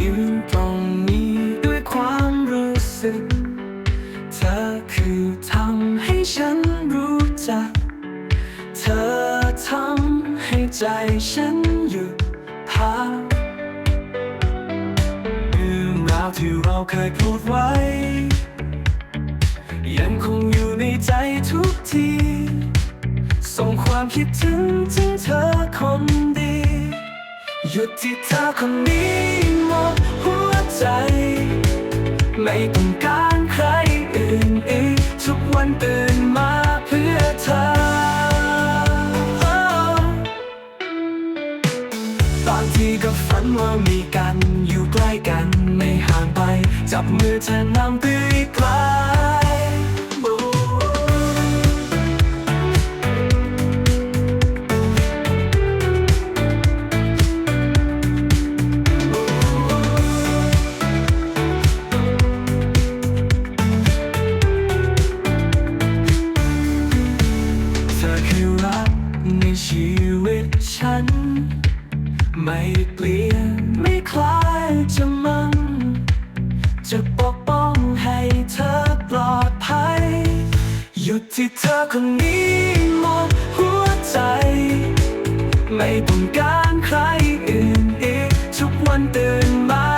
ยืนตรงนี้ด้วยความรู้สึก เธอคือทำให้ฉันรู้จัก เธอทำให้ใจฉันหยุดพักเรื่องราวที่เราเคยพูดไว้ ยังคงอยู่ในใจทุกที ส่งความคิดถึงถึงเธอคนดี หยุดที่เธอคนนี้ ไม่ต้องการใครอื่นอีกทุกวันตื่นมาเพื่อเธอ บางทีก็ฝันว่ามีกันอยู่ใกล้กันไม่ห่างไป จับมือเธอนำไปไกลัน ไม่เปลี่ยนไม่คล้ายจะมัน จะปกป้องให้เธอปลอดภัย หยุดที่เธอคนนี้หมดหัวใจ ไม่ต้องการใครอื่นอีก ทุกวันตื่นมา